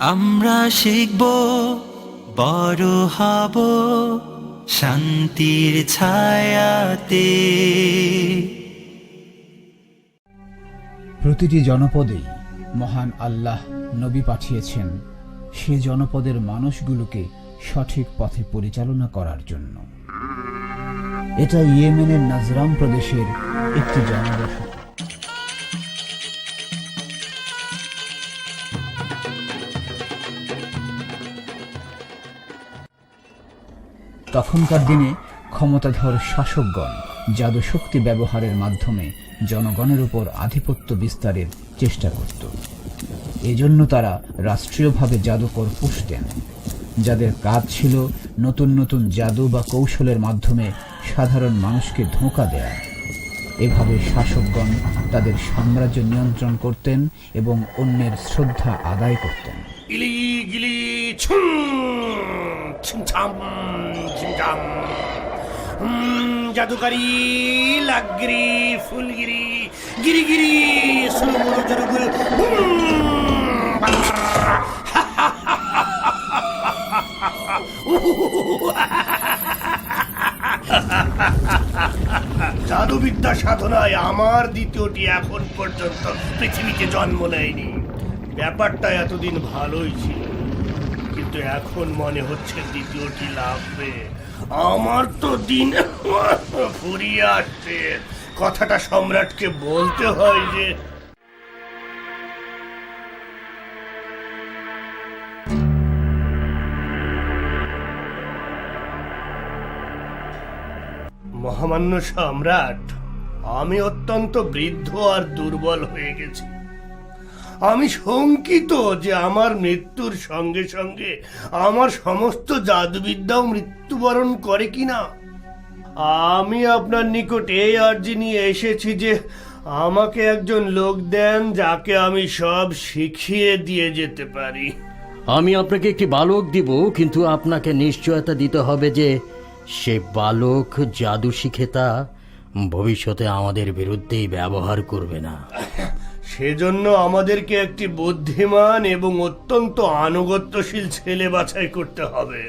আমরা শিখব, বড় হব শান্তির ছায়াতে। প্রতিটি জনপদেই মহান আল্লাহ নবী পাঠিয়েছেন সে জনপদের মানুষগুলোকে সঠিক পথে পরিচালনা করার জন্য। এটা ইয়েমেনের নাজরাম প্রদেশের একটি জনবসতি। তখনকার দিনে ক্ষমতাধর শাসকগণ জাদু শক্তি ব্যবহারের মাধ্যমে জনগণের উপর আধিপত্য বিস্তারের চেষ্টা করত। এজন্য তারা রাষ্ট্রীয়ভাবে জাদুকর পুষতেন। যাদের কাজ ছিল নতুন নতুন জাদু বা কৌশলের মাধ্যমে সাধারণ মানুষকে ধোঁকা দেয়া। এভাবে শাসকগণ তাদের সাম্রাজ্য নিয়ন্ত্রণ করতেন এবং অন্যের শ্রদ্ধা আদায় করতেন। গিলি গিলি ছুম ছিমছাম ছিমছাম জাদুকারি লাগরি ফুলগিরি গিরি গিরি সুলমুলু জুরুগুল জাদুবিদ্যা সাধনায় আমার দ্বিতীয়টি এখন পর্যন্ত পৃথিবীতে জন্ম নেয়নি। ব্যাপারটা এতদিন ভালোই ছিল। কিন্তু এখন মনে হচ্ছে দ্বিতীয়টি লাগবে। আমার তো দিন ফুরিয়ে আসছে। কথাটা সম্রাটকে বলতে হয় যে মহামান্য সম্রাট, আমি অত্যন্ত বৃদ্ধ আর দুর্বল হয়ে গেছি। আমি শঙ্কিত যে আমার মৃত্যুর সঙ্গে সঙ্গে আমার সমস্ত জাদুবিদ্যাও মৃত্যুবরণ করে কিনা। আমি আপনার নিকট এই আর্জি নিয়ে এসেছি যে আমাকে একজন লোক দেন যাকে আমি সব শিখিয়ে দিয়ে যেতে পারি। আমি আপনাকে একটি বালক দিব কিন্তু আপনাকে নিশ্চয়তা দিতে হবে যে সে বালক জাদু শিখে তা ভবিষ্যতে আমাদের বিরুদ্ধেই ব্যবহার করবে না। সেজন্য আমাদেরকে একটি বুদ্ধিমান এবং অত্যন্ত আনুগত্যশীল ছেলে বাছাই করতে হবে।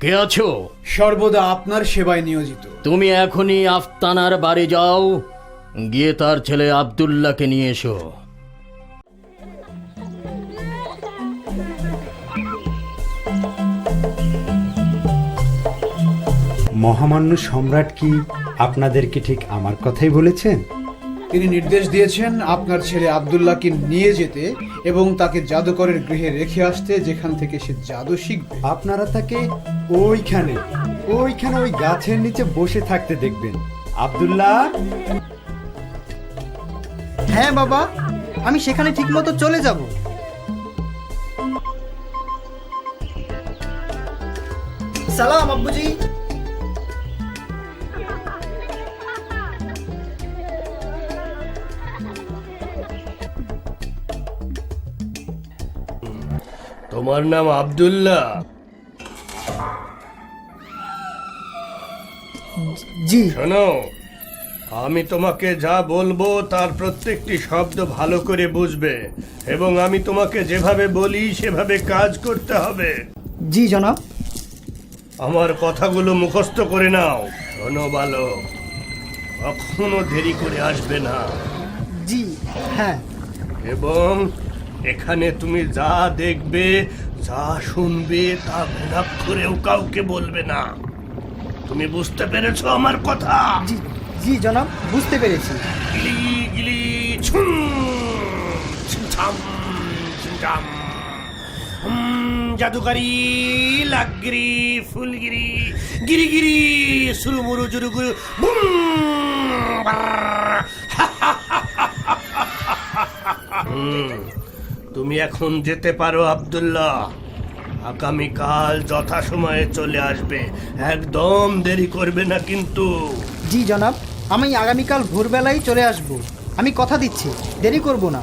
কে আছো? সর্বদা আপনার সেবায় নিয়োজিত। তুমি এখনই আফতানার বাড়ি যাও গিয়ে তার ছেলে আব্দুল্লাহকে নিয়ে এসো। মহামান্য সম্রাট কি আপনাদেরকে ঠিক আমার কথাই বলেছেন? তিনি নির্দেশ দিয়েছেন আপনার ছেলে আবদুল্লাহকে নিয়ে যেতে এবং তাকে জাদুকরের গৃহে রেখে আসতে যেখান থেকে সে জাদু শিখবে। আপনারা তাকে ওইখানে ওইখানে ওই গাছের নিচে বসে থাকতে দেখবেন। আব্দুল্লাহ? হ্যাঁ বাবা আমি সেখানে ঠিকমতো চলে যাব। সালাম আব্বুজি। তোমার নাম আব্দুল্লাহ। জি। শোনো আমি তোমাকে যা বলব তার প্রত্যেকটি শব্দ ভালো করে বুঝবে এবং আমি তোমাকে যেভাবে বলি সেভাবে কাজ করতে হবে। জি জনাব। আমার কথাগুলো মুখস্থ করে নাও। শোনো বালক কখনো দেরি করে আসবে না। জি হ্যাঁ। এবং এখানে তুমি যা দেখবে যা শুনবে তা ভেদাপ করেও কাউকে বলবে না তুমি বুঝতে পেরেছ আমার কথা জি জি জনাব বুঝতে পেরেছি গিলি গিলি ছুম ছিমছাম ছিমছাম হুম, জাদুকারি লাগরি ফুলগিরি গিরি গিরি সুরুমুরু জুরুগুরু বুম হুম, তুমি এখন যেতে পারো, আব্দুল্লাহ। আগামীকাল যথাসময়ে চলে আসবে। একদম দেরি করবে না কিন্তু। জি, জনাব। আমি আগামীকাল ভোরবেলায় চলে আসব। আমি কথা দিচ্ছি। দেরি করব না।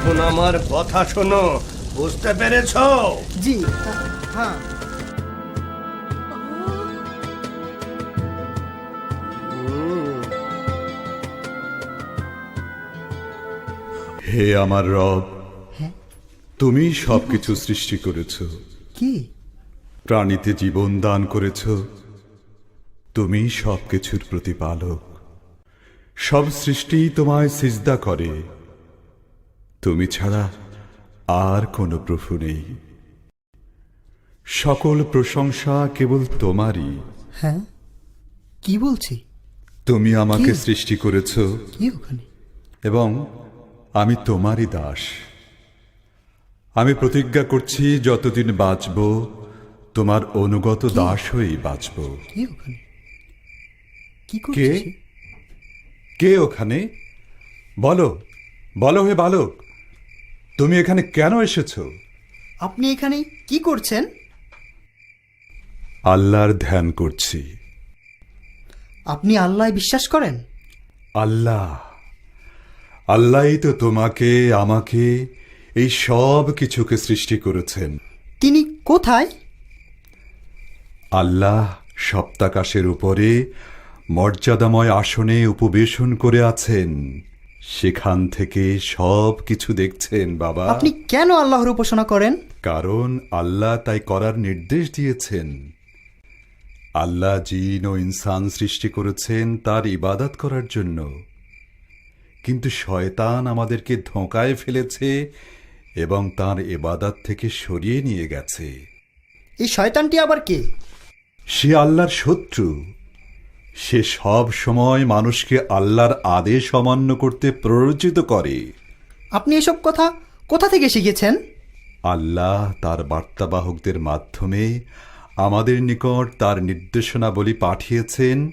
এখন আমার কথা শোনো। বুঝতে পেরেছ? জি। হ্যাঁ। হে আমার রব তুমি সবকিছু সৃষ্টি করেছ। কি? প্রাণীতে জীবন দান করেছ। তুমি সবকিছুর প্রতিপালক। সব সৃষ্টি তোমায় সিজদা করে। তুমি ছাড়া আর কোনো প্রভু নেই। সকল প্রশংসা কেবল তোমারই। হ্যাঁ? কি বলছি? তুমি আমাকে সৃষ্টি করেছ। কি ওখানে? এবং আমি তোমারই দাস। আমি প্রতিজ্ঞা করছি যতদিন বাঁচব তোমার অনুগত দাস হয়েই বাঁচব। কি ওখানে? কি কে? কে ওখানে? বলো। বলো হে বালক। তুমি এখানে কেন এসেছ? আপনি এখানে কি করছেন? আল্লাহর ধ্যান করছি। আপনি আল্লাহ বিশ্বাস করেন? আল্লাহ। আল্লাহই তো তোমাকে আমাকে এই সব কিছুকে সৃষ্টি করেছেন। তিনি কোথায়? আল্লাহ সপ্তাকাশের উপরে মর্যাদাময় আসনে উপবেশন করে আছেন। সেখান থেকে সব কিছু দেখছেন বাবা। আপনি কেন আল্লাহর উপাসনা করেন? কারণ আল্লাহ তাই করার নির্দেশ দিয়েছেন। আল্লাহ জিন ও ইনসান সৃষ্টি করেছেন তার ইবাদত করার জন্য। কিন্তু শয়তান আমাদেরকে ধোঁকায় ফেলেছে এবং তার এবাদাত থেকে সরিয়ে নিয়ে গেছে। এই শয়তানটি আবার কে? সে আল্লাহর শত্রু। সে সব সময় মানুষকে আল্লাহর আদেশ অমান্য করতে প্ররোচিত করে। আপনি এসব কথা কোথা থেকে শিখেছেন? আল্লাহ তার বার্তাবাহকদের মাধ্যমে আমাদের নিকট তার নির্দেশনাবলী পাঠিয়েছেন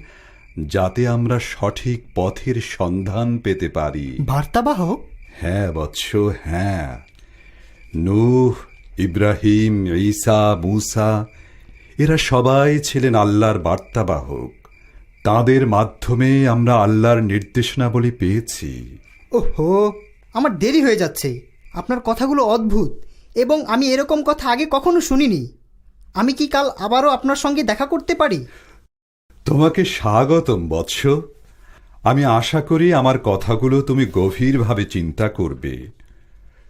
যাতে আমরা সঠিক পথের সন্ধান পেতে পারি। বার্তাবাহক? হ্যাঁ বৎস হ্যাঁ। নূহ ইব্রাহিম ঈসা মুসা এরা সবাই ছিলেন আল্লাহর বার্তাবাহক। তাদের মাধ্যমে আমরা আল্লাহর নির্দেশনাবলী পেয়েছি। ওহো আমার দেরি হয়ে যাচ্ছে। আপনার কথাগুলো অদ্ভুত এবং আমি এরকম কথা আগে কখনো শুনিনি। আমি কি কাল আবারও আপনার সঙ্গে দেখা করতে পারি? তোমাকে স্বাগতম বৎস। আমি আশা করি আমার কথাগুলো তুমি গভীরভাবে চিন্তা করবে।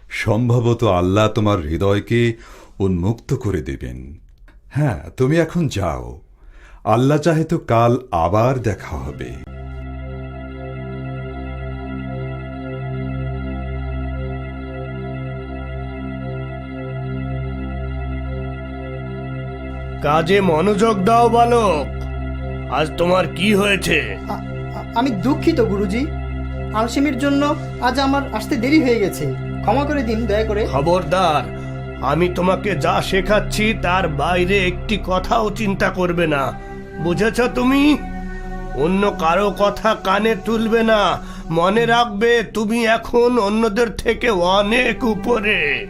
সম্ভবত আল্লাহ তোমার হৃদয়কে উন্মুক্ত করে দেবেন। হ্যাঁ তুমি এখন যাও। আল্লাহ চাহে তো কাল আবার দেখা হবে। কাজে মনোযোগ দাও বালক। আজ তোমার কি হয়েছে? আমি দুঃখিত গুরুজি। আলসেমির জন্য আজ আমার আসতে দেরি হয়ে গেছে। ক্ষমা করে দিন দয়া করে। খবরদার আমি তোমাকে যা শেখাচ্ছি তার বাইরে একটি কথাও চিন্তা করবে না। বুঝেছ তুমি? অন্য কারও কথা কানে তুলবে না মনে রাখবে তুমি এখন অন্যদের থেকে অনেক উপরে।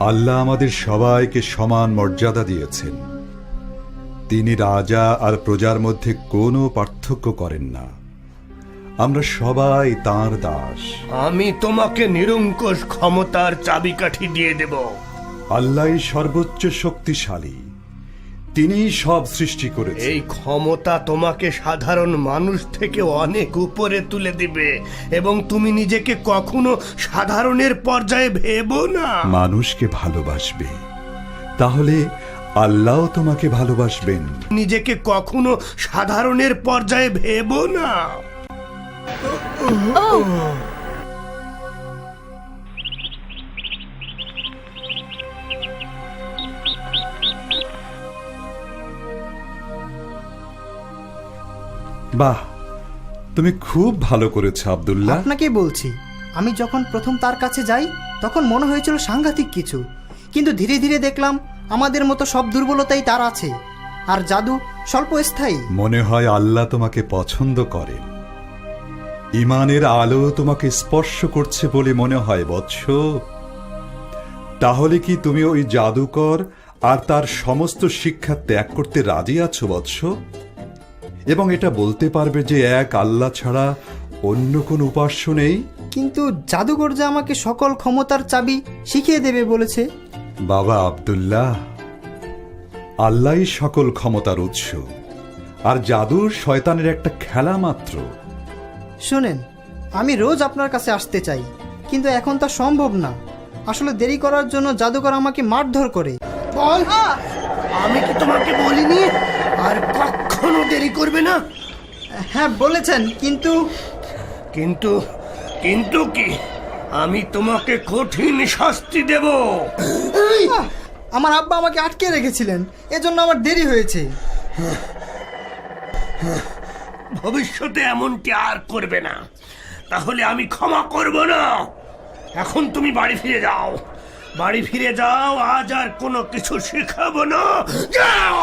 আল্লাহ আমাদের সবাইকে সমান মর্যাদা দিয়েছেন। তিনি রাজা আর প্রজার মধ্যে কোনো পার্থক্য করেন না। আমরা সবাই তাঁর দাস। আমি তোমাকে নিরঙ্কুশ ক্ষমতার চাবিকাঠি দিয়ে দেব। আল্লাহ সর্বোচ্চ শক্তিশালী। তিনি সব সৃষ্টি করেছেন। এই ক্ষমতা তোমাকে সাধারণ মানুষ থেকে অনেক উপরে তুলে দিবে এবং তুমি নিজেকে কখনো সাধারণের পর্যায়ে ভেবো না। মানুষকে ভালোবাসবে। তাহলে আল্লাহ তোমাকে ভালোবাসবেন। নিজেকে কখনো সাধারণের পর্যায়ে ভেবো না। বাহ তুমি খুব ভালো করেছ আব্দুল্লাহ। আপনাকে বলছি আমি যখন প্রথম তার কাছে যাই তখন মনে হয়েছিল সাংঘাতিক কিছু। কিন্তু ধীরে ধীরে দেখলাম আমাদের মতো সব দুর্বলতাই তার আছে। আর জাদু স্বল্পস্থায়ী মনে হয় আল্লাহ তোমাকে পছন্দ করেন। ইমানের আলো তোমাকে স্পর্শ করছে বলে মনে হয় বৎস। তাহলে কি তুমি ওই জাদুকর আর তার সমস্ত শিক্ষা ত্যাগ করতে রাজি আছো বৎস? এবং এটা বলতে পারবে যে এক আল্লাহ ছাড়া অন্য কোন উপাস্য নেই? কিন্তু জাদুঘর যে আমাকে সকল ক্ষমতার চাবি শিখিয়ে দেবে বলেছে। বাবা আব্দুল্লাহ আল্লাহই সকল ক্ষমতার উৎস। আর জাদুর শয়তানের একটা খেলা মাত্র। শোনেন আমি রোজ আপনার কাছে আসতে চাই কিন্তু এখন তা সম্ভব না। আসলে দেরি করার জন্য জাদুকর আমাকে মারধর করে। বল আমি কি তোমাকে বলিনি? আর কখনো দেরি করবে না? হ্যাঁ বলেছেন কিন্তু কিন্তু কিন্তু কি? আমি তোমাকে কঠিন শাস্তি দেব। আমার আব্বা আমাকে আটকে রেখেছিলেন এজন্য আমার দেরি হয়েছে। ভবিষ্যতে এমনটি আর করবে না। তাহলে আমি ক্ষমা করব না। এখন তুমি বাড়ি ফিরে যাও। বাড়ি ফিরে যাও আজ আর কোনো কিছু শেখাবো না। যাও!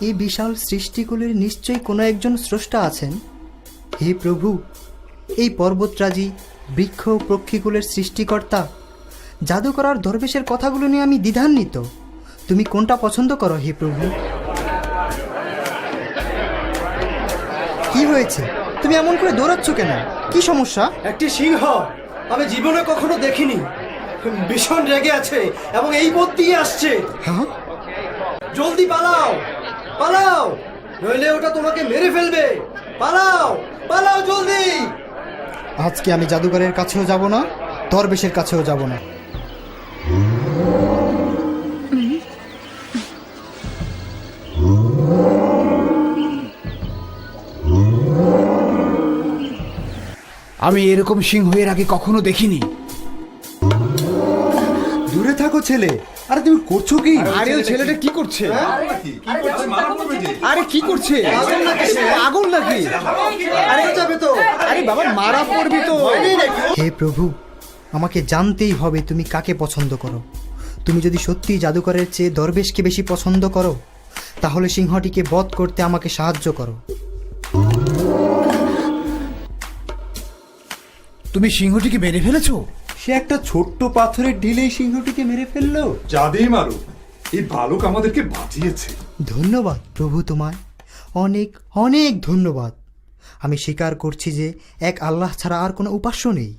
এই বিশাল সৃষ্টিকুলের নিশ্চয়ই কোনো একজন স্রষ্টা আছেন? হে প্রভু এই পর্বতরাজি বৃক্ষ ও পক্ষীকুলের সৃষ্টিকর্তা জাদু করার দরবেশের কথাগুলো নিয়ে আমি দ্বিধান্বিত। তুমি কোনটা পছন্দ করো হে প্রভু? কি হয়েছে? তুমি এমন করে দৌড়াচ্ছ কেন? কি সমস্যা? একটি সিংহ আমি জীবনে কখনো দেখিনি। ভীষণ রেগে আছে এবং এই পথ দিয়ে আসছে। হ্যাঁ? জলদি পালাও। পালাও! নইলে ওটা তোমাকে মেরে ফেলবে। পালাও পালাও জলদি! আজকে আমি জাদুঘরের কাছেও যাব না দরবেশের কাছেও যাব না। আমি এরকম সিংহ এর আগে কখনো দেখিনি। দূরে থাকো ছেলে। আরে তুমি করছ কি? আরে ওই ছেলেটা কি করছে? আরে কি করছে? আগুন নাকি? সে? আগুন নাকি? আরে যাবে তো। আরে বাবা মারা পড়বি তো। হে প্রভু আমাকে জানতেই হবে তুমি কাকে পছন্দ করো। তুমি যদি সত্যি জাদুকরের চেয়ে দরবেশকে বেশি পছন্দ করো তাহলে সিংহটিকে বধ করতে আমাকে সাহায্য করো। তুমি সিংহটিকে মেরে ফেলেছো? সে একটা ছোট্ট পাথরের ঢিলেই সিংহটিকে মেরে ফেলল। যাদেই মারো। এই বালক আমাদেরকে বাঁচিয়েছে। ধন্যবাদ প্রভু তোমায়। অনেক অনেক ধন্যবাদ। আমি স্বীকার করছি যে এক আল্লাহ ছাড়া আর কোনো উপাস্য নেই।